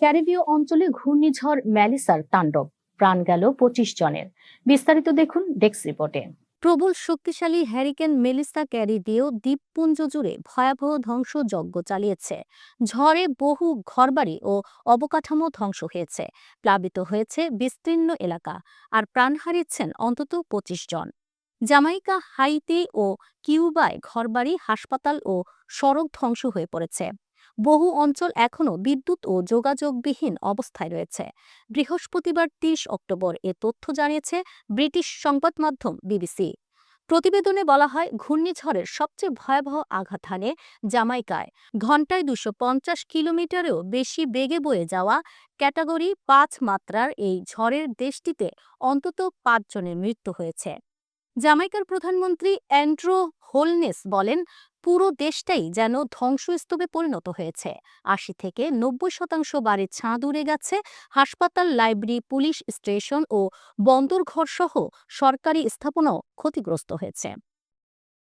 ক্যারিবীয় অঞ্চলে ঘূর্ণিঝড় ম্যালিসার তাণ্ডব। প্রাণ গেল পঁচিশ জনের। বিস্তারিত দেখুন ডেক্স রিপোর্টে। প্রবল শক্তিশালী হ্যারিকেন মেলিসা ক্যারিবীয় দ্বীপপুঞ্জ জুড়ে ভয়াবহ ধ্বংসযজ্ঞ চালিয়েছে। ঝড়ে বহু ঘরবাড়ি ও অবকাঠামো ধ্বংস হয়েছে। প্লাবিত হয়েছে বিস্তীর্ণ এলাকা আর প্রাণ হারিয়েছেন অন্তত পঁচিশ জন। জামাইকা, হাইতি ও কিউবায় ঘরবাড়ি, হাসপাতাল ও সড়ক ধ্বংস হয়ে পড়েছে। বহু অঞ্চল এখনও বিদ্যুৎ ও যোগাযোগবিহীন অবস্থায় রয়েছে। বৃহস্পতিবার তিরিশ অক্টোবর এ তথ্য জানিয়েছে ব্রিটিশ সংবাদ মাধ্যম বিবিসি। প্রতিবেদনে বলা হয়, ঘূর্ণিঝড়ের সবচেয়ে ভয়াবহ আঘাত হানে জামাইকায়। ঘণ্টায় দুশো পঞ্চাশ কিলোমিটারেও বেশি বেগে বয়ে যাওয়া ক্যাটাগরি পাঁচ মাত্রার এই ঝড়ের দেশটিতে অন্তত পাঁচজনের মৃত্যু হয়েছে। জামাইকার প্রধানমন্ত্রী অ্যান্ড্রো হোলনেস বলেন পুরো দেশটাই যেন ধ্বংসস্তূপে পরিণত হয়েছে। আশি থেকে নব্বই শতাংশ বাড়ির ছাদ উড়ে গেছে। হাসপাতাল, লাইব্রেরি, পুলিশ স্টেশন ও বন্দরঘর সহ সরকারি স্থাপনাও ক্ষতিগ্রস্ত হয়েছে।